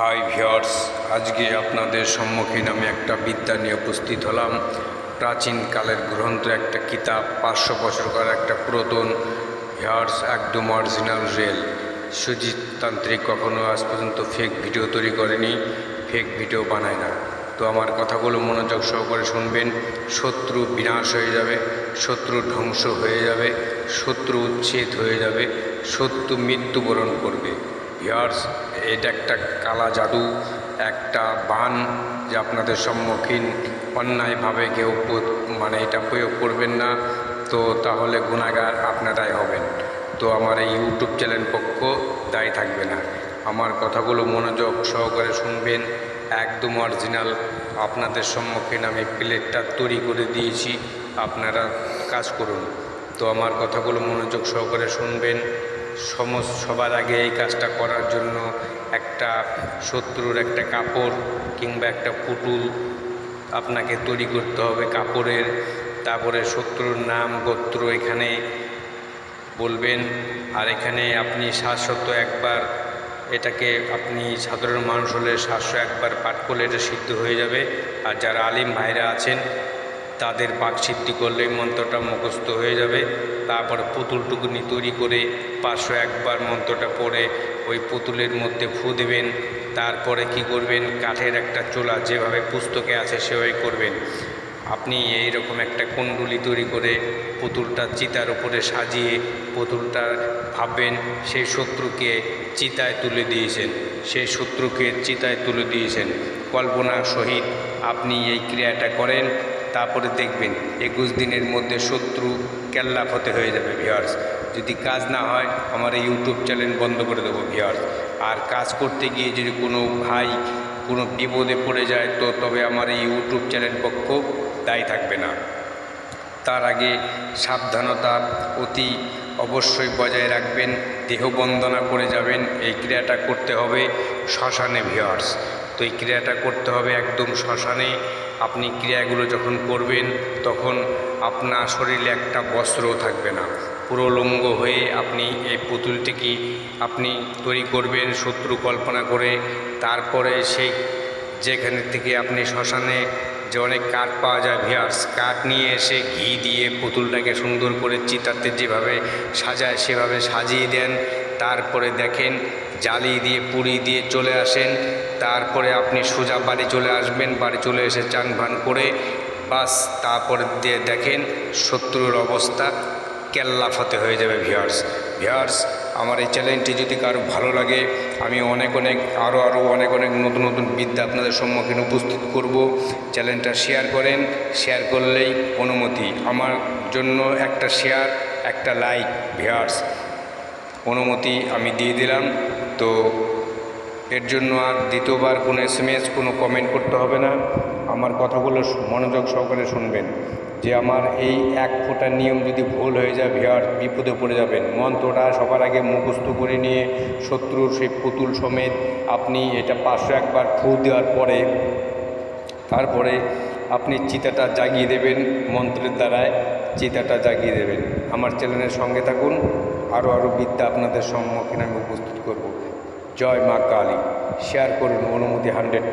High viewers আজকে আপনাদের সম্মুখীন আমি একটা বিদ্যা নিয়ে উপস্থিত হলাম। প্রাচীনকালের গ্রন্থ একটা কিতাব, পাঁচশো বছরকার একটা পুরাতন। ভিওর্স একদম অরিজিনাল রেল সুজিত তান্ত্রিক কখনো আজ পর্যন্ত ফেক ভিডিও তৈরি করেনি ফেক ভিডিও বানায় না। তো আমার কথাগুলো মনোযোগ সহকারে শুনবেন। শত্রু বিনাশ হয়ে যাবে, শত্রু ধ্বংস হয়ে যাবে, শত্রু উচ্ছেদ হয়ে যাবে, শত্রু মৃত্যুবরণ করবে। ভিয়ার্স এটা একটা কালা জাদু, একটা বান যে আপনাদের সম্মুখীন অন্যায়ভাবে কেউ মানে এটা প্রয়োগ করবেন না। তো তাহলে গুণাগার আপনারাই হবেন। তো আমার এই ইউটিউব চ্যানেল পক্ষ দায়ী থাকবে না। আমার কথাগুলো মনোযোগ সহকারে শুনবেন। একদম অরিজিনাল আপনাদের সম্মুখীন আমি প্লেটটা তৈরি করে দিয়েছি। আপনারা কাজ করুন। তো আমার কথাগুলো মনোযোগ সহকারে শুনবেন। সমস্ত সবার আগে এই কাজটা করার জন্য একটা শত্রুর একটা কাপড় কিংবা একটা পুতুল আপনাকে তৈরি করতে হবে কাপড়ের। তারপরে শত্রুর নাম, গোত্র এখানে বলবেন। আর এখানে আপনি শাশ্বত একবার এটাকে আপনি সাধারণ মানুষ হলে সাতশো একবার পাঠ করলে এটা সিদ্ধ হয়ে যাবে। আর যারা আলিম ভাইরা আছেন তাদের পাক সিদ্ধি করলে মন্ত্রটা মুখস্থ হয়ে যাবে। তারপর পুতুলটুকুনি তৈরি করে পাঁচশো একবার মন্ত্রটা পড়ে ওই পুতুলের মধ্যে ফু দেবেন। তারপরে কি করবেন? কাঠের একটা চোলা যেভাবে পুস্তকে আছে সেভাবে করবেন। আপনি এই রকম একটা কুণ্ডুলি তৈরি করে পুতুলটা চিতার উপরে সাজিয়ে পুতুলটা ভাববেন সেই শত্রুকে চিতায় তুলে দিয়েছেন। সেই শত্রুকে চিতায় তুলে দিয়েছেন। কল্পনা সহিত আপনি এই ক্রিয়াটা করেন। তারপরে দেখবেন একুশ দিনের মধ্যে শত্রু কেল্লাপ হতে হয়ে যাবে ভিওয়ার্স যদি কাজ না হয়, আমার এই ইউটিউব চ্যানেল বন্ধ করে দেবো ভিওয়ার্স আর কাজ করতে গিয়ে যদি কোনো ভাই কোনো বিপদে পড়ে যায়, তো তবে আমার এই ইউটিউব চ্যানেল পক্ষ দায়ী থাকবে না। তার আগে সাবধানতা অতি অবশ্যই বজায় রাখবেন দেহ বন্দনা করে যাবেন। এই ক্রিয়াটা করতে হবে শ্মশানে ভিওয়ার্স তো এই ক্রিয়াটা করতে হবে একদম শ্মশানে আপনি ক্রিয়াগুলো যখন করবেন, তখন আপনার শরীরে একটা বস্ত্রও থাকবে না। পুরো লঙ্গ হয়ে আপনি এই পুতুলটিকে আপনি তৈরি করবেন, শত্রু কল্পনা করে। তারপরে সেই যেখানে থেকে আপনি শ্মশানে যে অনেক কাঠ পাওয়া যায় ভিয়ার্স কাঠ নিয়ে এসে ঘি দিয়ে পুতুলটাকে সুন্দর করে চিতাতে যেভাবে সাজায়, সেভাবে সাজিয়ে দেন। তারপরে দেখেন জালি দিয়ে, পুরি দিয়ে চলে আসেন। তারপরে আপনি সোজা বাড়ি চলে আসবেন, বাড়ি চলে এসে চান ভান করে বাস। তারপরে দিয়ে দেখেন শত্রুর অবস্থা কেল্লাফাতে হয়ে যাবে ভিয়ার্স ভিয়ার্স আমার এই চ্যানেলটি যদি কারও ভালো লাগে, আমি অনেক অনেক আরও আরও অনেক অনেক নতুন নতুন বিদ্যা আপনাদের সম্মুখীন উপস্থিত করব। চ্যানেলটা শেয়ার করেন শেয়ার করলেই অনুমতি। আমার জন্য একটা শেয়ার একটা লাইক ভিয়ার্স অনুমতি আমি দিয়ে দিলাম। তো এর জন্য আর দ্বিতীয়বার কোনো এস এম এস কোনো কমেন্ট করতে হবে না। আমার কথাগুলো মনোযোগ সহকারে শুনবেন। যে আমার এই এক ফোঁটা নিয়ম যদি ভুল হয়ে যায় ভিয়ার বিপদে পড়ে যাবেন। মন্ত্রটা সবার আগে মুখস্থ করে নিয়ে শত্রুর সেই পুতুল সমেত আপনি এটা পাঁচশো একবার ফু দেওয়ার পরে, তারপরে আপনি চিতাটা জাগিয়ে দেবেন মন্ত্রের দ্বারায়। চিতাটা জাগিয়ে দেবেন। আমার চ্যানেলের সঙ্গে থাকুন। আরও আরও বিদ্যা আপনাদের সম্মুখীন আমি উপস্থিত করব। জয় মা কালী। শেয়ার করুন অনুমতি হান্ড্রেড